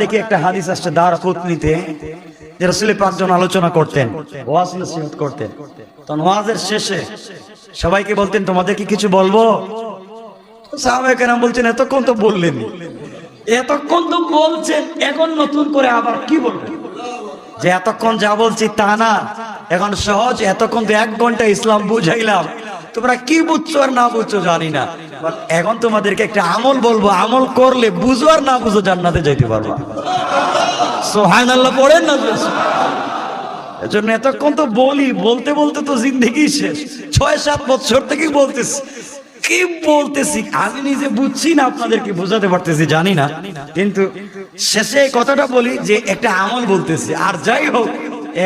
দেখি একটা হাদিস আসছে দার কুতনিতে, যে রসুল পাঁচজন আলোচনা করতেন, ওয়াজ নসিহত করতেন। তখন ওয়াজের শেষে সবাইকে বলতেন, তোমাদের কি কিছু বলব? সাহাবাহাম বলছেন, এতক্ষণ তো বললেন এতক্ষণ তো বলছেন, এখন নতুন করে আবার কি বলবেন যে এতক্ষণ যা বলছি তা না, এখন সহজ, এতক্ষণ তো এক ঘণ্টা ইসলাম বুঝাইলাম। তোমরা কি বুঝছ আর না বুঝছ জানি না। এখন তোমাদেরকে একটা আমল বলব, আমল করলে বুঝো আর না বুঝো জান্নাতে যাইতে পারবা। সোহান আল্লাহ পড়েন না এতক্ষণ তো বলি, বলতে বলতে তো জিন্দগি শেষ। ছয় সাত বছর থেকে বলতেছি। কি বলতেছি, আমি নিজে বুঝছি না, আপনাদেরকে বোঝাতে পারতেছি, জানি না। কিন্তু শেষে কথাটা বলি যে একটা আমল বলতেছি। আর যাই হোক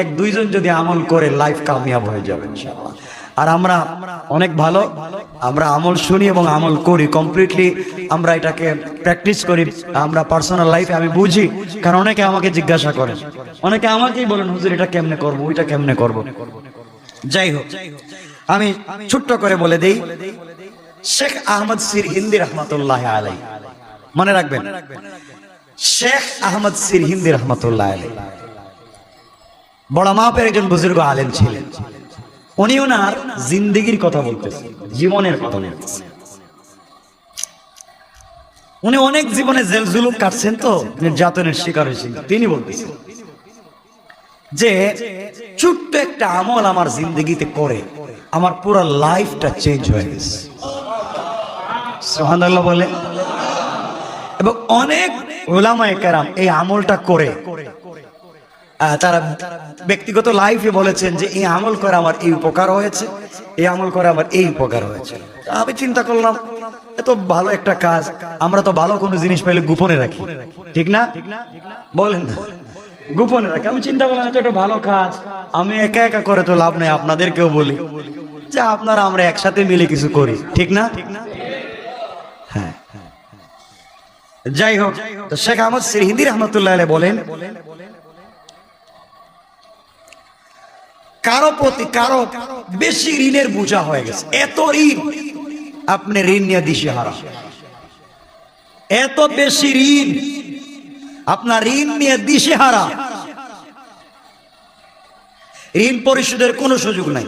এক দুইজন যদি আমল করে লাইফ কামিয়াব হয়ে যাবে, ইনশাআল্লাহ। আর আমরা অনেক ভালো, আমরা আমল শুনি এবং আমল করি কমপ্লিটলি আমরা এটাকে প্র্যাকটিস করি, আমরা পার্সোনাল লাইফে আমি বুঝি, কারণ অনেকে আমাকে জিজ্ঞাসা করেন অনেকে আমাকেই বলেন, হুজুর, এটা কেমনে করব, ওইটা কেমনে করব? যাই হোক, আমি ছোট্ট করে বলে দেই, শেখ আহমদ সির হিন্দি রহমতুল্লাহ আলাই মনে রাখবেন, শেখ আহমদ সির হিন্দি রহমতুল্লাহ আলাই বড় মাপের একজন বুজুর্গ আলেম ছিলেন। উনি ওনার জিন্দিগির কথা বলতেছেন জীবনের কথা উনি অনেক জীবনে জেল জুলুম কাটছেন তো, নির্যাতনের শিকার হয়েছেন। তিনি বলতেছেন যে, ছোট্ট একটা আমল আমার জিন্দগিতে করে, আমার পুরো লাইফটা চেঞ্জ হয়ে গেছে। সোহানাল্লাহ বলে এবং অনেক ওলামায়ে কেরাম এই আমলটা করে তারা ব্যক্তিগত লাইফে বলেছেন যে, এই আমল করে আমার এই উপকার হয়েছে। এই আমল করে আমার এই উপকার হয়েছে। আমি চিন্তা করলাম, এত ভালো একটা কাজ, আমরা তো ভালো কোনো জিনিস পাইলে গোপনে রাখি। ঠিক না? বলেন না। গোপনে রাখি। আমি চিন্তা করলাম, এত একটা ভালো কাজ, আমি একা একা করে তো লাভ নেই, আপনাদেরকেও বলি। যে আপনারা, আমরা একসাথে মিলে কিছু করি, ঠিক না? হ্যাঁ যাই হোক শেখ আহমদ সির হিন্দি রহমতুল্লাহ বলেন কারও প্রতি কারও বেশি ঋণের বোঝা হয়ে গেছে। এত ঋণ, আপনি ঋণ নিয়ে দিশে হারা এত বেশি ঋণ, আপনার ঋণ নিয়ে দিশে হারা ঋণ পরিশোধের কোনো সুযোগ নাই।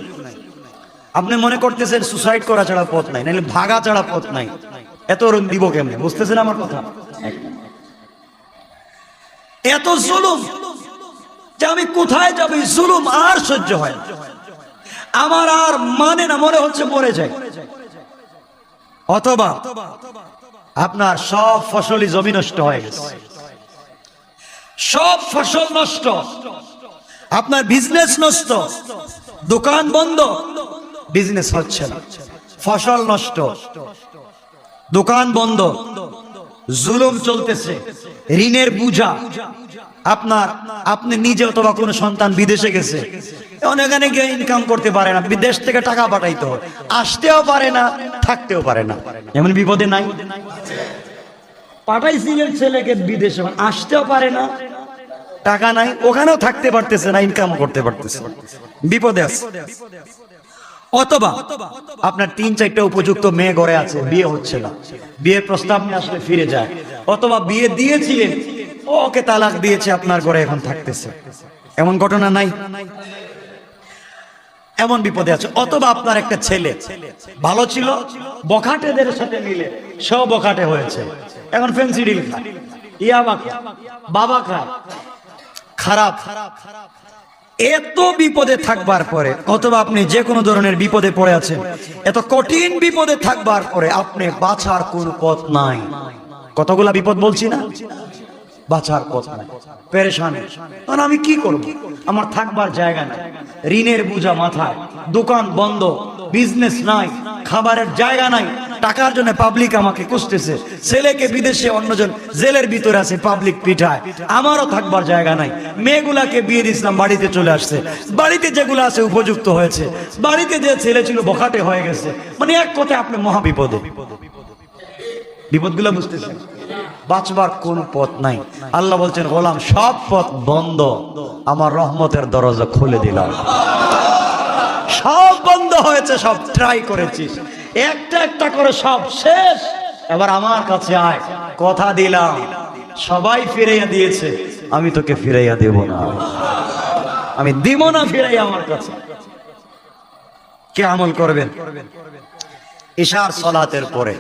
আপনি মনে করতেছেন সুসাইড করা ছাড়া পথ নাই, নাহলে ভাগা ছাড়া পথ নাই। এত ঋণ দিব কেমনে? বুঝতেছেন আমার কথা? এত জুলুম যে আমি কোথায় যাব? জুলুম আর সহ্য হয় আমার আর মানে না, মনে হচ্ছে মরে যায় অথবা আপনার সব ফসলই জমি নষ্ট হয়ে গেছে। সব ফসল নষ্ট। আপনার বিজনেস নষ্ট। দোকান বন্ধ। বিজনেস হচ্ছে না। ফসল নষ্ট। দোকান বন্ধ। জুলুম চলতেছে। ঋণের বুঝা আপনার, আপনি নিজে অথবা কোনো সন্তান বিদেশে গেছে। অনেকখানে গিয়ে ইনকাম করতে পারে না, বিদেশ থেকে টাকা পাঠাইতে হয়। আসতেও পারে না, থাকতেও পারে না। এমন বিপদে নাই? পাঠাইছিলেন ছেলেকে বিদেশে আসতেও পারে না, টাকা নাই, ওখানেও থাকতে পারতেছে না ইনকাম করতে পারতেছে। বিপদে আছে। অথবা, আপনার তিন, চারটা উপযুক্ত মেয়ে ঘরে আছে, বিয়ে হচ্ছে না। বিয়ের প্রস্তাব আসলে ফিরে যায়। অথবা বিয়ে দিয়েছিলেন ওকে তালাক দিয়েছে, আপনার ঘরে এখন থাকতেছে। এমন ঘটনা নাই? এমন বিপদে আছে। অথবা আপনার একটা ছেলে, ভালো ছিল, বখাটেদের সাথে মিলে সব বখাটে হয়েছে। এখন ফেন্সি ডিল খায়। ইয়াবা খায় বাবা খায় খারাপ। এত বিপদে থাকবার পরে, অথবা আপনি যে কোনো ধরনের বিপদে পড়ে আছেন, এত কঠিন বিপদে থাকবার পরে আপনি বাঁচার কোন পথ নাই। কতগুলা বিপদ বলছি না? বাঁচার পথ নাই। পেরেশান। তখন আমি কি করব? আমার থাকবার জায়গা নাই। ঋণের বোঝা মাথায়। দোকান বন্ধ। বিজনেস নাই। খাবারের জায়গা নাই। টাকার জন্য পাবলিক আমাকে কুসতেছে ছেলেকে বিদেশে অন্যজন জেলের ভিতরে আছে পাবলিক পিঠায়। আমারও থাকবার জায়গা নাই। মেয়েগুলাকে বিয়ে দিয়েছিলাম বাড়িতে চলে আসছে। বাড়িতে যেগুলো আছে উপযুক্ত হয়েছে। বাড়িতে যে ছেলে ছিল বখাটে হয়ে গেছে। মানে এক কথা আপনি মহা বিপদে বিপদগুলো বুঝতেছেন? বাঁচবার কোন পথ নাই। আল্লাহ বলছেন, গোলাম, সব পথ বন্ধ। আমার রহমতের দরজা খুলে দিলাম। সব বন্ধ হয়েছে, সব ট্রাই করেছিস। একটা একটা করে সব শেষ। এবার আমার কাছে আয়। কথা দিলাম। সবাই ফিরাইয়া দিয়েছে। আমি তোকে ফিরাইয়া দেব না। আমি দিব না ফিরাইয়া আমার কাছে। কে আমল করবেন? ইশার সলাতের পরে।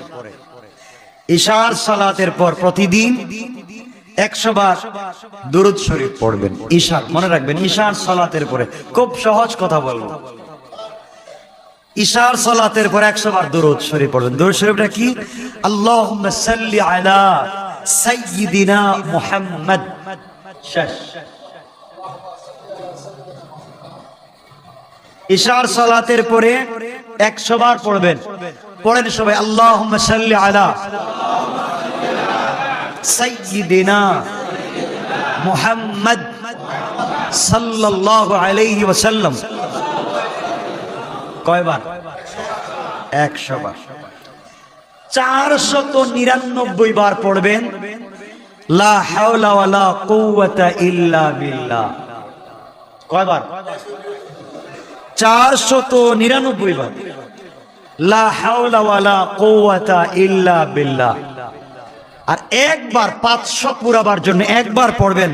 ঈশার সালাতের পর প্রতিদিন একশো বার দুরুদ শরীফ পড়বেন। ঈশার, মনে রাখবেন, ঈশার সালাতের পরে খুব সহজ কথা বলব। ঈশার সালাতের পর একশো বার দুরুদ শরীফ পড়বেন। দুরুদ শরীফটা কি? আল্লাহ সাল্লি আলা সাইয়্যিদিনা মুহাম্মদ। শেষ। ঈশার সালাতের পরে একশো বার পড়বেন। পড়েন সবাই আল্লাহ আলা সাইয়্যিদিনা মুহাম্মদ সাল্লাল্লাহু আলাইহি ওয়াসাল্লাম। কয়বার? একশো বার। চারশত নিরানব্বই বার পড়বেন, লা হাওলা ওয়ালা কুওয়াতা ইল্লা বিল্লাহ। কয়বার? চারশত নিরানব্বই বার। আর একবার পাঁচশো পুরাবার জন্য একবার পড়বেন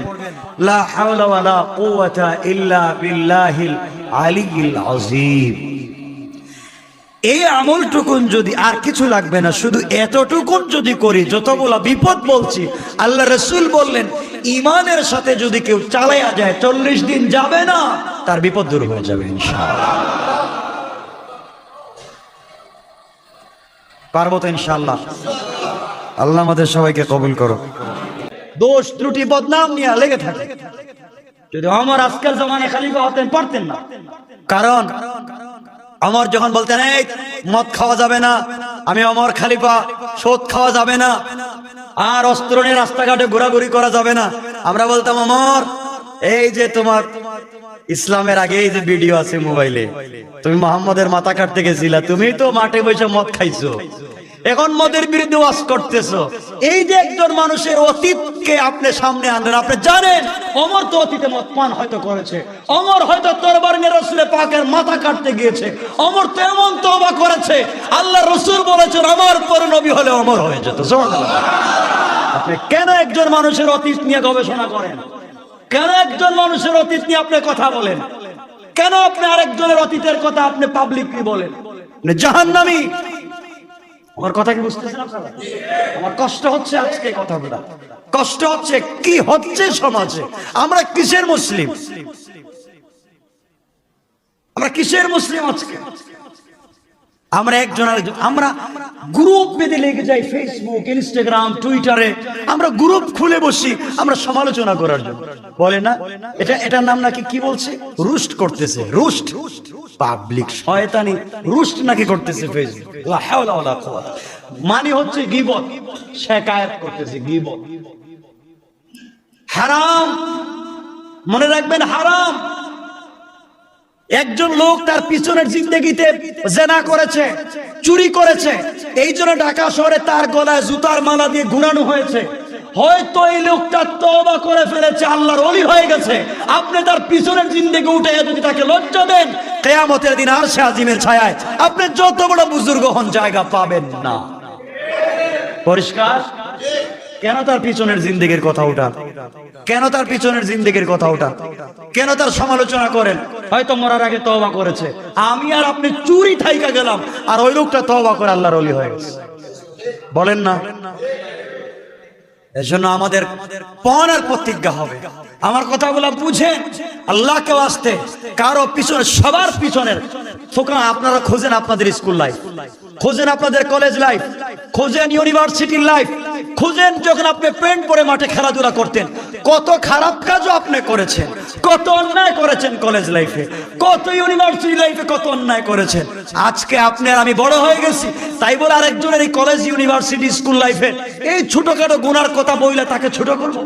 এই আমলটুকুন যদি আর কিছু লাগবে না, শুধু এতটুকুন যদি করি যতগুলা বিপদ বলছি, আল্লাহ রসুল বললেন ইমানের সাথে যদি কেউ চালাইয়া যায়, চল্লিশ দিন যাবে না, তার বিপদ দূর হয়ে যাবে ইনশাআল্লাহ। পারব তো ইনশাআল্লাহ। আল্লাহ আমাদের সবাইকে কবুল করো দোষ, ত্রুটি, বদনাম নিয়ে লেগে থাকে। যদি আমার আজকাল জমানে খালিফা হতেন, পারতেন না। কারণ আমার যখন বলতেন, এই, মদ খাওয়া যাবে না। আমি অমর খালিফা, সোদ খাওয়া যাবে না। আর অস্ত্র নিয়ে রাস্তাঘাটে ঘোরাঘুরি করা যাবে না। আমরা বলতাম, অমর, এই যে তোমার ইসলামের আগে এই যে ভিডিও আছে মোবাইলে তুমি মোহাম্মদের মাথা কাটতে গেছিলা তুমি তো মাঠে বসে মদ খাইছো। এখন মদের বিরুদ্ধে ওয়াজ করতেছো। এই যে একজন মানুষের অতীতকে আপনি সামনে আনলেন, আপনি জানেন, অমর তো অতীতে মদ পান হয়তো করেছে, অমর হয়তো তরবার নিয়ে রসুলের পাকের মাথা কাটতে গিয়েছে, অমর তো এমন তওবা করেছে আল্লাহ রসুল বলেছেন, আমার পর নবী হলে অমর হয়ে যেত। আপনি কেন একজন মানুষের অতীত নিয়ে গবেষণা করেন? কেন একজন মানুষের অতীত নিয়ে আপনি কথা বলেন? কেন আপনি আরেকজনের অতীতের কথা আপনি পাবলিকলি বলেন? জাহান্নামী। আমার কথা কি আপনারা? আমার কষ্ট হচ্ছে আজকে কথাগুলা। কষ্ট হচ্ছে কি হচ্ছে সমাজে? আমরা কিসের মুসলিম? আমরা কিসের মুসলিম আজকে? আমরা একজন আমরা গ্রুপ বেঁধে লেগে যাই ফেসবুক ইনস্টাগ্রাম টুইটারে আমরা গ্রুপ খুলে বসি, আমরা সমালোচনা করার জন্য। বলে না? এটা এটার নাম নাকি কি বলছে? রুস্ট করতেছে। রুস্ট পাবলিক শয়তানি। রুস্ট নাকি করতেছে ফেসবুক। মানে হচ্ছে গিবত। শেকায়াত করতেছে গিবত। হারাম! মনে রাখবেন হারাম! একজন লোক তার পিছনের জিন্দগিতে জেনা করেছে, চুরি করেছে। এই জন্য ঢাকা শহরে তার গলায় জুতার মালা দিয়ে ঘুরানো হয়েছে। হয়তো এই লোকটা তবা করে ফেলেছে, আল্লাহর অলি হয়ে গেছে। আপনি তার পিছনের জিন্দগি উঠে যদি তাকে লজ্জা দেন, কেয়ামতের দিন আর সে আজিমের ছায়ায় আপনি যত বড় বুজুর্গ হন, জায়গা পাবেন না। পরিষ্কার? কেন তার পিছনের জিন্দেগির কথা উঠান কেন তার পিছনের জিন্দেগির কথা উঠান কেন তার সমালোচনা করেন? হয়তো মরার আগে তওবা করেছে। আমি আর আপনি চুরি থাইকা গেলাম, আর ওই লোকটা তওবা করে আল্লাহর অলি হয়ে গেছে। বলেন না। এজন্য আমাদের পণ আর প্রতিজ্ঞা হবে। আমার কথাগুলো বুঝে আল্লাহকে আসতে। কারও পিছনে, সবার পিছনের। আপনারা খোঁজেন আপনাদের স্কুল লাইফ খোঁজেন আপনাদের কলেজ লাইফ খোঁজেন ইউনিভার্সিটির লাইফ খোঁজেন যখন আপনি প্যান্ট পরে মাঠে খেলাধুলা করতেন, কত খারাপ কাজও আপনি করেছেন, কত অন্যায় করেছেন কলেজ লাইফে কত ইউনিভার্সিটি লাইফে কত অন্যায় করেছেন। আজকে আপনার আমি বড় হয়ে গেছি, তাই বলে আরেকজনের এই কলেজ ইউনিভার্সিটি স্কুল লাইফে এই ছোটখাটো গুনার কথা বইলে তাকে ছোট করব?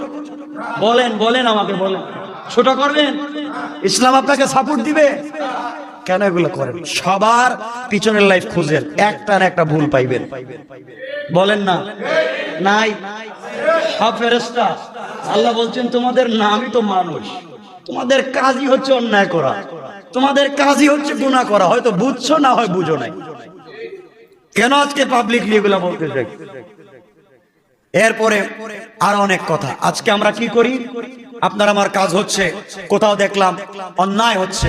বলেন বলেন আমাকে, বলেন। ছোট করবেন? ইসলাম আপনাকে সাপোর্ট দিবে? কেন এগুলো করেন? সবার পিছনের লাইফ খুঁজেন, একটা না একটা ভুল পাইবেন। বলেন না? নাই? আল্লাহ বলছেন, তোমাদের নামই তো মানুষ। তোমাদের কাজই হচ্ছে অন্যায় করা। তোমাদের কাজই হচ্ছে গুণা করা। হয়তো বুঝছ না, হয় বুঝো নাই। কেন আজকে পাবলিকলি এগুলা বলতে চাই এরপরে আর অনেক কথা। আজকে আমরা কি করি? আপনার আমার কাজ হচ্ছে, কোথাও দেখলাম অন্যায় হচ্ছে।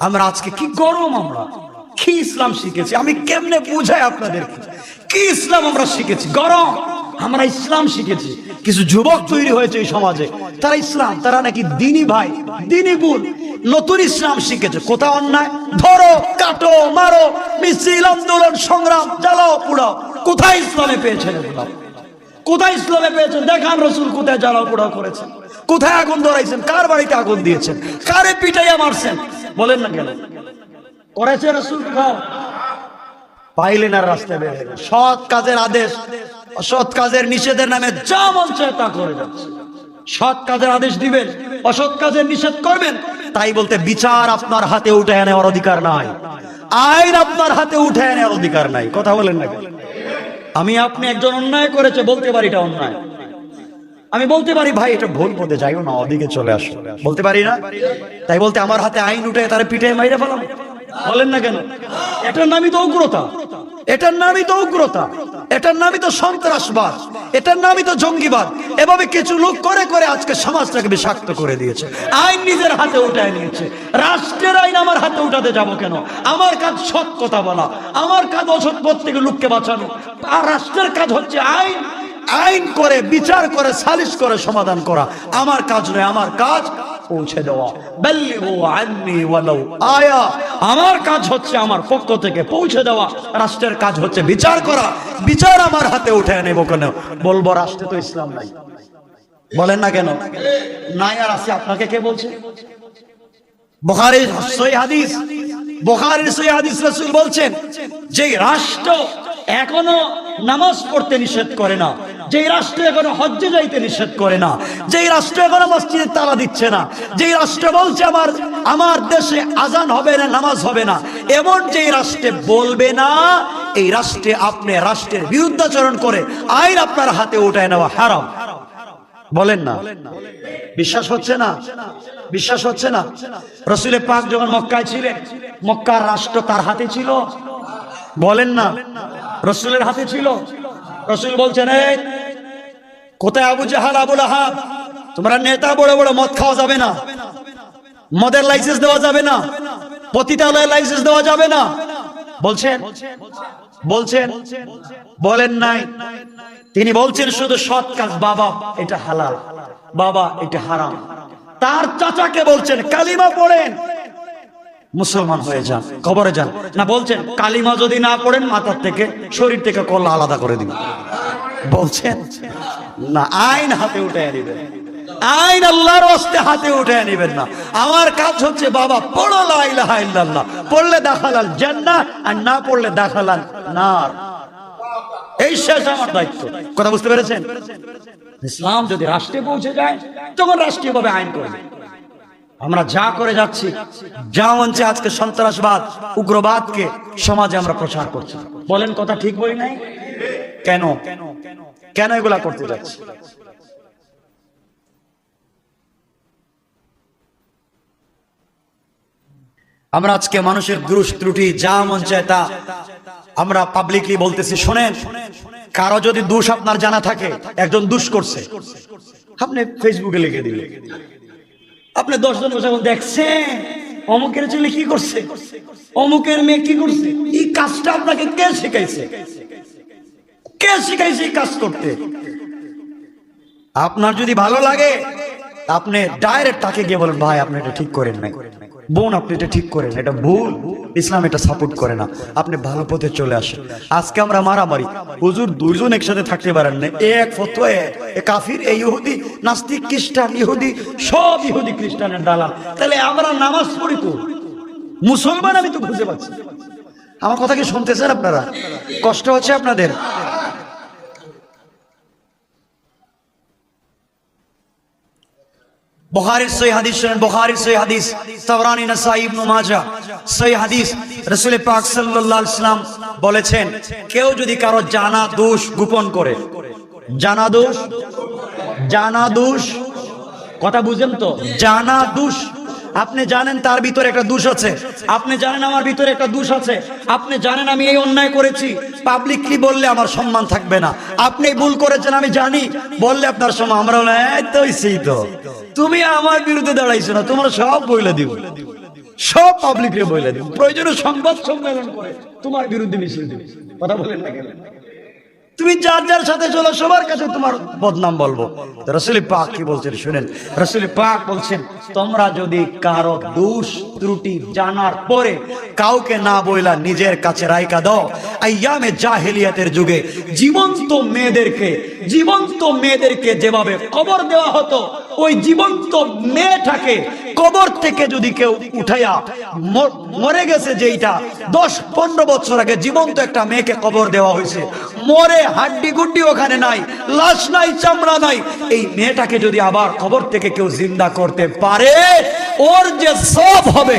আমরা আজকে কি গরম আমরা? কি ইসলাম শিখেছি? আমি কেমনে বুঝাই আপনাদের কি ইসলাম আমরা শিখেছি? গরম। আমরা ইসলাম শিখেছি। কিছু যুবক তৈরি হয়েছে এই সমাজে। তারা ইসলাম, তারা নাকি দিনী ভাই, দিনী বোন। নতুন ইসলাম শিখেছে। কোথাও অন্যায়? ধরো, কাটো, মারো, মিছিল, আন্দোলন, সংগ্রাম, জ্বালাও, পুড়াও। কোথায় ইসলামে এগুলো? কোথায় ইসলামে পেয়েছেন? দেখান রসুল কোথায় জ্বালাও পোড়াও করেছেন? কোথায় আগুন ধরাইছেন? কার বাড়িতে আগুন দিয়েছেন? কারে পিটাইয়া মারছেন? বলেন না কেন? করেছে রসুল কোথাও পাইলেন আর রাস্তায় বের সৎ কাজের আদেশ, অসৎ কাজের নিষেধের নামে যা মন তা করে যাচ্ছে। সৎ কাজের আদেশ দিবেন, অসৎ কাজের নিষেধ করবেন, তাই বলতে বিচার আপনার হাতে উঠে নেওয়ার অধিকার নাই। আইন আপনার হাতে উঠে নেওয়ার অধিকার নাই। কথা বলেন না? আমি আপনি একজন অন্যায় করেছে, বলতে পারি এটা অন্যায়। আমি বলতে পারি, ভাই, এটা ভুল পথে যাইও না, ওদিকে চলে আসো। বলতে পারি না? তাই বলতে আমার হাতে আইন উঠে তারা পিঠে মাইরে ফেলাম। বলেন না কেন? এটার নামই তো উগ্রতা। এটার নামই তো উগ্রতা। এটার নামই তো সন্ত্রাসবাদ, এটার নামই তো জঙ্গিবাদ। এভাবে কিছু লোক করে করে আজকে সমাজটাকে বিষাক্ত করে দিয়েছে। আইন নিজের হাতে উঠায় নিয়েছে। রাষ্ট্রের আইন আমার হাতে উঠাতে যাব কেন? আমার কাজ সৎ কথা বলা। আমার কাজ অসৎ পথ থেকে লোককে বাঁচানো। আর রাষ্ট্রের কাজ হচ্ছে আইন। আইন করে, বিচার করে, সালিশ করে, সমাধান করা। আমার কাজ নয়, আমার কাজ পৌঁছে দেওয়া। আয়া, আমার কাজ হচ্ছে আমার পক্ষ থেকে পৌঁছে দেওয়া। রাষ্ট্রের কাজ হচ্ছে বিচার করা। বিচার আমার হাতে উঠে নেব কেন? বলব, রাষ্ট্রে তো ইসলাম নাই। বলেন না কেন? নাই আর আছে, আপনাকে কে বলছে? বুখারীর সই হাদিস। বুখারীর সই হাদিস রাসূল বলছেন, যে রাষ্ট্র এখনও নামাজ পড়তে নিষেধ করে না যেই রাষ্ট্র এখনও হজ্জে যাইতে নিষেধ করে না, যেই রাষ্ট্র এখনও মসজিদে তালা দিচ্ছে না, যেই রাষ্ট্র বলছে আমার আমার দেশে আজান হবে না, নামাজ হবে না, এমন যেই রাষ্ট্রে বলবে না, এই রাষ্ট্রে আপনি রাষ্ট্রের বিরুদ্ধাচরণ করে আইন আপনার হাতে উঠায় নেওয়া হারাম। বলেন না। বিশ্বাস হচ্ছে না? বিশ্বাস হচ্ছে না? রসুলের পাক যখন মক্কায় ছিলেন, মক্কার রাষ্ট্র তার হাতে ছিল? বলেন না। রসুলের হাতে ছিল? রসুল বলছেন, এই কোথায় আবু জাহাল আবুল আহাব তোমরা নেতা, বড় বড় মদ খাওয়া যাবে না। মদের লাইসেন্স দেওয়া যাবে না। পতিতালয়ের লাইসেন্স দেওয়া যাবে না। বলছেন বলছেন, বলেন নাই। তিনি বলছেন, শুধু সৎ কাজ, বাবা, এটা হালাল। বাবা, এটা হারাম। তার চাচাকে বলছেন, কালিমা পড়েন। মুসলমান হয়ে যান, কবরে যান। না, বলছেন, কালিমা যদি না পড়েন, মাথার থেকে, শরীর থেকে কল্লা আলাদা করে দিন। বলছেন, না, আইন হাতে উঠে নিবেন আইন আল্লাহর হস্তে হাতে উঠে নিবেন না। আমার কাজ হচ্ছে, বাবা, পড়ো লা ইলাহা ইল্লাল্লাহ। পড়লে দেখালাল জান্নাহ, আর না পড়লে দেখালাল নার। এই শেষ আমার দায়িত্ব। কথা বুঝতে পেরেছেন? ইসলাম যদি রাষ্ট্রে পৌঁছে যায়, তখন রাষ্ট্রীয়ভাবে আইন করবে আমরা যা করে যাচ্ছি, যা মঞ্চে আজকে সন্ত্রাসবাদ, উগ্রবাদকে সমাজে আমরা প্রচার করছি। বলেন কথা ঠিক বই নাই? কেন? কেন এগুলা করতে যাচ্ছি? আমরা আজকে মানুষের দুষ ত্রুটি যা মন চায় তা আমরা পাবলিকলি বলতেছি, শোনেন, কারও যদি দোষ আপনার জানা থাকে, একজন দুষ করছে। আপনি ফেসবুকে লিখে দিলেন। আপনি দশজন বসে দেখছেন, অমুকের ছেলে কি করছে? অমুকের মেয়ে কি করছে? এই কাজটা আপনাকে কে শিখাইছে? কে শিখাইছে কাজ করতে। আপনার যদি ভালো লাগে, আপনি ডাইরেক্ট তাকে গিয়ে বলেন, ভাই, আপনি এটা ঠিক করেন নাই। বোন, আপনি এটা ঠিক করেন এটা ভুল। ইসলাম এটা সাপোর্ট করে না। আপনি ভালো পথে চলে আসেন। আজকে আমরা মারামারি। হুজুর দুইজন একসাথে থাকতে পারেন না এক ফতোয়া, এ কাফির এই ইহুদি, নাস্তিক, খ্রিস্টান, ইহুদি, সব ইহুদি খ্রিস্টানের দালাল। তাহলে আমরা নামাজ পড়ি তো মুসলমান আমি তো বুঝতে পারছি আমার কথা কি শুনতেছেন আপনারা? কষ্ট হচ্ছে আপনাদের? বুখারীর সহি হাদিস শুনেন বুখারীর সহি হাদিস তাবরানী নাসাই ইবনে মাজাহ সহি হাদিস রাসূল পাক সাল্লাল্লাহু আলাইহি সাল্লাম বলেছেন, কেউ যদি কারও জানা দোষ গোপন করে জানা দোষ? জানা দোষ? কথা বুঝেন তো? জানা দোষ আপনি জানেন তার ভিতরে একটা দোষ আছে। আপনি জানেন আমার ভিতরে একটা দোষ আছে। আপনি জানেন আমি এই অন্যায় করেছি। পাবলিকলি বললে আমার সম্মান থাকবে না। আপনি ভুল করেছেন, আমি জানি। বললে আপনার সম্মান, আমরা সেই তো তুমি আমার বিরুদ্ধে দাঁড়াইছো না, তোমার সব বইলে দিব। সব পাবলিকরে বইলে দিব। প্রয়োজনে সংবাদ সম্মেলন করে তোমার বিরুদ্ধে মিছিল দিবে। কথা বলেন না কেন? তুমি যার যার সাথে চলো, সবার কাছে তোমার বদনাম বলব। রসুল পাক কি বলছেন শুনেন? রসুল পাক বলছেন, তোমরা যদি কারও দোষ ত্রুটি জানার পরে কাউকে না বইলা নিজের কাছে রাইকা দাও, আইয়ামে জাহেলিয়াতের যুগে জীবন্ত মেয়েদেরকে জীবন্ত মেয়েদেরকে যেভাবে কবর দেওয়া হতো, ওই জীবন্ত মেয়েটাকে কবর থেকে যদি কেউ উঠাইয়া মরে গেছে যেইটা, দশ পনেরো বছর আগে জীবন্ত একটা মেয়েকে কবর দেওয়া হয়েছে, মরে হাড্ডি গুড্ডি ওখানে নাই, লাশ নাই, চামড়া নাই। এই মেয়েটাকে যদি আবার কবর থেকে কেউ জিন্দা করতে পারে, ওর যে সব হবে,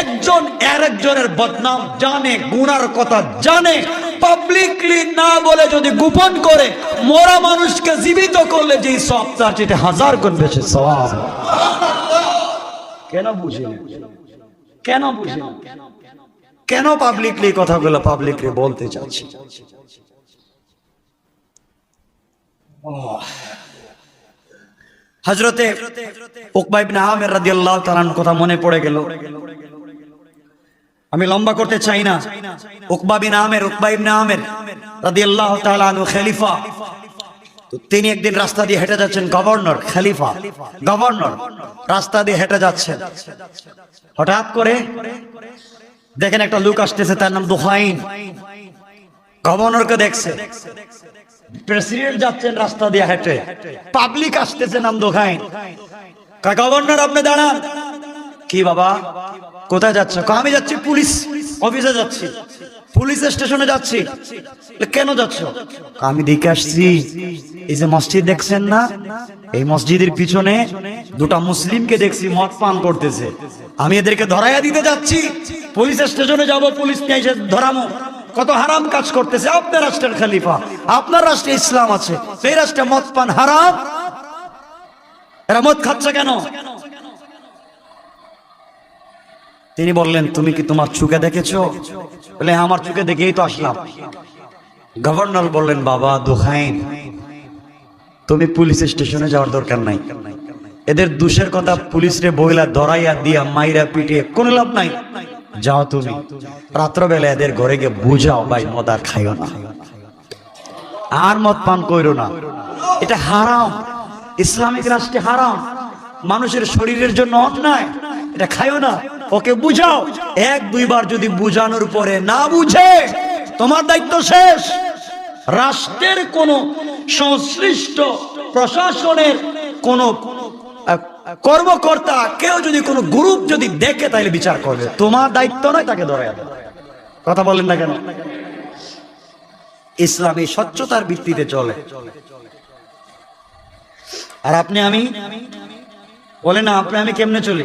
একজন আর একজনের বদনাম জানে, গুনার কথা জানে পাবলিকলি না বলে যদি গোপন করে, মরা মানুষকে জীবিত করলে যেই সব, তার চেয়ে হাজার গুণ বেশি সব। কেন বুঝি কেন বুঝি কেন পাবলিকলি কথাগুলো পাবলিকলি বলতে চাচ্ছি? হজরতে উকবা ইবনে আমির রাদিয়াল্লাহু তাআলার কথা মনে পড়ে গেল। আমি লম্বা করতে চাই না। উকবা বিন আমের, উকবা ইবনে আমের রাদিয়াল্লাহু তাআলা আনহু খলিফা। তিনি একদিন রাস্তা দিয়ে হেঁটে যাচ্ছেন, গভর্নর, খলিফা, গভর্নর, রাস্তা দিয়ে হেঁটে যাচ্ছেন। হঠাৎ করে দেখেন একটা লোক আসতেছে, তার নাম দুহাইন। গভর্নরকে দেখছে। প্রেসিডেন্ট যাচ্ছেন রাস্তা দিয়ে হেঁটে। পাবলিক আসতেছে নাম দোকাইন গভর্নর, আপনি দাঁড়ান। কি বাবা? কোথায় যাচ্ছ? আমি যাচ্ছি পুলিশ অফিসে যাচ্ছি। পুলিশ স্টেশনে যাচ্ছি। কেন যাচ্ছ? আমি দেখে আসছি। এই যে মসজিদ দেখছেন না? এই মসজিদের পিছনে দুটা মুসলিমকে দেখছি মদ পান করতেছে। আমি এদেরকে ধরাইয়া দিতে যাচ্ছি। পুলিশ স্টেশনে যাব, পুলিশ নিয়ে এসে ধরামো। কত হারাম কাজ করতেছে। আপনার রাষ্ট্রের খলিফা আপনার রাষ্ট্রে ইসলাম আছে। সেই রাষ্ট্রে মদ পান হারাম। এরা মদ খাচ্ছে কেন? তিনি বললেন তুমি কি তোমার চোখে দেখেছ? বলে "হ্যাঁ, আমার চোখে দেখেই তো আসলাম। গভর্নর বললেন বাবা দুহাইন তুমি পুলিশ স্টেশনে যাওয়ার দরকার নাই। এদের দোষের কথা পুলিশরে বইলা ধরাইয়া দিয়া মাইরা পিটিয়ে কোনো লাভ নাই। যাও তুমি। রাত্রবেলা এদের ঘরে গিয়ে বুঝাও, ভাই, মদ আর খাইও না। আর মদ পান কইরো না। এটা হারাম। ইসলামিক রাষ্ট্রে হারাম। মানুষের শরীরের জন্য অন্যায়। এটা খাইও না। ওকে বুঝাও। এক, দুইবার যদি বুঝানোর পরে না বুঝে, তোমার দায়িত্ব শেষ। রাষ্ট্রের কোন সংশ্লিষ্ট প্রশাসনের কোন কর্মকর্তা, কেউ যদি কোনো গ্রুপ যদি দেখে তাহলে বিচার করবে। তোমার দায়িত্ব নয় তাকে ধরে কথা বলেন না কেন? ইসলাম এই স্বচ্ছতার ভিত্তিতে চলে। আর আপনি, আমি? বলে না, আপনি, আমি কেমনে চলি?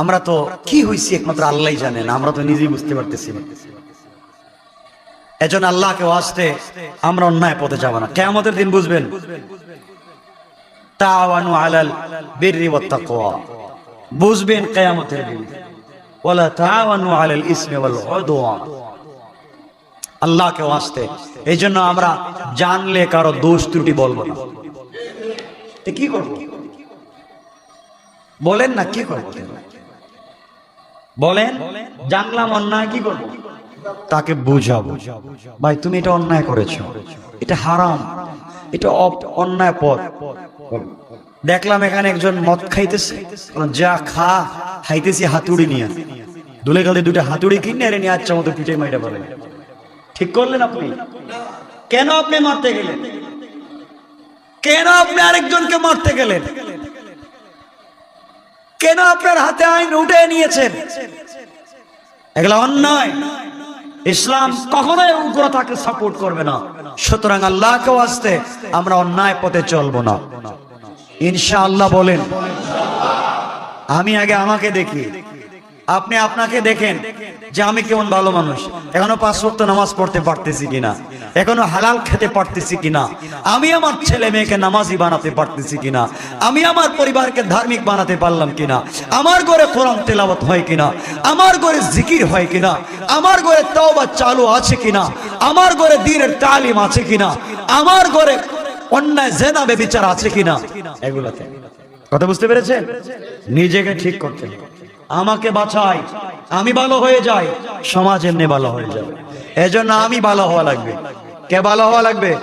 আমরা তো কি হয়েছি একমাত্র আল্লাহ জানেন, আমরা তো নিজেই বুঝতে পারতেছি। না এজন্য আল্লাহকে আসতে আমরা অন্যায় পথে যাব না। কেয়ামতের দিন বুঝবেন। তাওয়ানু আলাল বিররি ওয়াত তাকওয়া। বুঝবেন কিয়ামতের দিন। ওয়ালা তাওয়ানু আলাল ইসমি ওয়াল উদওয়ান আল্লাহকে ওয়াস্তে। এই জন্য আমরা জানলে কারও দোষ ত্রুটি বলব না। কি করব? বলেন না, কি করব? বলেন, জানলাম অন্যায় কি করব? তাকে বুঝাবো। ভাই, তুমি এটা অন্যায় করেছ। এটা হারাম। এটা অন্যায় পথ। দেখলাম এখানে একজন মদ খাইতেছে। যা খা। খাইতেছি হাতুড়ি নিয়ে। দুলে গালে দুটা হাতুড়ি কিনে এনে নিয়ে আচ্ছা মতো পিঠে মাইটা বলে। ঠিক করলেন আপনি? কেন আপনি মারতে গেলেন? কেন আপনি আরেকজনকে মারতে গেলেন? কেন আপনার হাতে আইন উঠে নিয়েছেন? এগুলা অন্যায়। ইসলাম কখনোই উগ্রতাকে সাপোর্ট করবে না। সুতরাং আল্লাহকে আসতে আমরা অন্যায় পথে চলবো না। ইনশাআল্লাহ বলেন আমি আগে আমাকে দেখি। আপনি আপনাকে দেখেন যে আমি কেমন ভালো মানুষ। এখনও পাঁচ ওয়াক্ত নামাজ পড়তে পারতেছি কিনা? এখনও হালাল খেতে পারতেছি কিনা? আমি আমার ছেলে মেয়েকে নামাজি বানাতে পারতেছি কিনা? আমি আমার পরিবারকে ধার্মিক বানাতে পারলাম কিনা? আমার ঘরে কোরআন তেলাওয়াত হয় কিনা? আমার ঘরে জিকির হয় কিনা? আমার ঘরে তওবা চালু আছে কিনা? আমার ঘরে দিনের তালিম আছে কিনা? আমার ঘরে অন্যায়, জেনা, বেবিচার আছে কিনা? এগুলাতে। কথা বুঝতে পেরেছেন? নিজেকে ঠিক করতে। আমাকে বাঁচাই আমি ভালো হয়ে যাই। সমাজ এমনি ভালো হয়ে যাবে। এজন্য আমি ভালো হওয়া লাগবে। কে ভালো হওয়া লাগবে?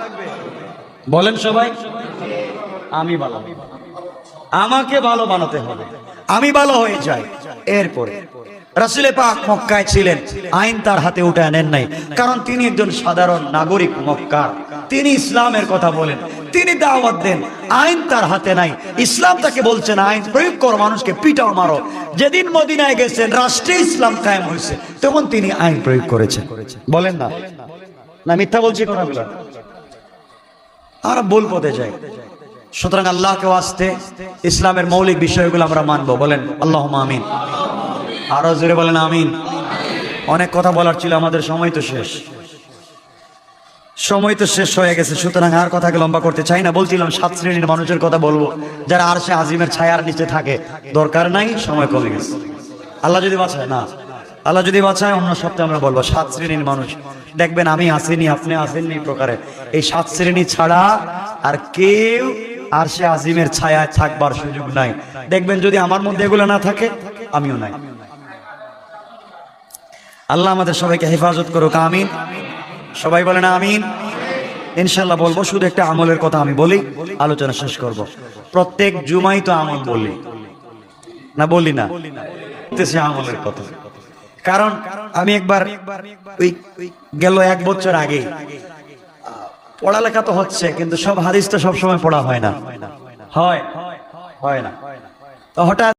বলেন সবাই। আমি ভালো। আমাকে ভালো বানাতে হবে। আমি ভালো হয়ে যাই। এরপরে রাসুলে পাক মক্কায় ছিলেন। আইন তার হাতে উঠে আনেন নাই। কারণ তিনি একজন সাধারণ নাগরিক মক্কার। তিনি ইসলামের কথা বলেন। তিনি দাওয়াত দেন। আইন তার হাতে নাই। ইসলাম তাকে বলছেন আইন প্রয়োগ করো, মানুষকে পিটাও, মারো। যেদিন মদিনায় গেছেন, রাষ্ট্রে ইসলাম কায়েম হয়েছে, তখন তিনি আইন প্রয়োগ করেছেন। বলেন না। না, মিথ্যা বলছি আমরা ভুল পথে যাই। সুতরাং আল্লাহকে আসতে, ইসলামের মৌলিক বিষয়গুলো আমরা মানবো। বলেন আল্লাহ আমিন। আরও জোরে বলেন, আমিন। অনেক কথা বলার ছিল, আমাদের সময় তো শেষ। সময় তো শেষ হয়ে গেছে, সুতরাং আর কথাকে লম্বা করতে চাই না। বলছিলাম, সাত শ্রেণির মানুষের কথা বলব। যারা আর সে আজিমের ছায়ার নিচে থাকে, দরকার নাই, সময় কমে গেছে। আল্লাহ যদি বাঁচায়, না। আল্লাহ যদি বাঁচায়, অন্য সপ্তাহে আমরা বলব। সাত শ্রেণির মানুষ। দেখবেন, আমি আসেনি, আপনি আসেননি প্রকারে। এই সাত শ্রেণি ছাড়া আর কেউ আর সে আজিমের ছায়ায় থাকবার সুযোগ নাই। দেখবেন, যদি আমার মধ্যে এগুলো না থাকে, আমিও নাই। আল্লাহ আমাদের সবাইকে হেফাজত করুক, আমিন। সবাই বলেন আমিন? ইনশাল্লাহ বলব, শুধু একটা আমলের কথা আমি বলি, আলোচনা শেষ করব। প্রত্যেক জুমাই তো আমল বলি। না বলি না। আমলের কথা। কারণ আমি একবার ওই গেল এক বছর আগে, পড়ালেখা তো হচ্ছে, কিন্তু সব হাদিস তো সবসময় পড়া হয় না। হয়। হয় না। তো হঠাৎ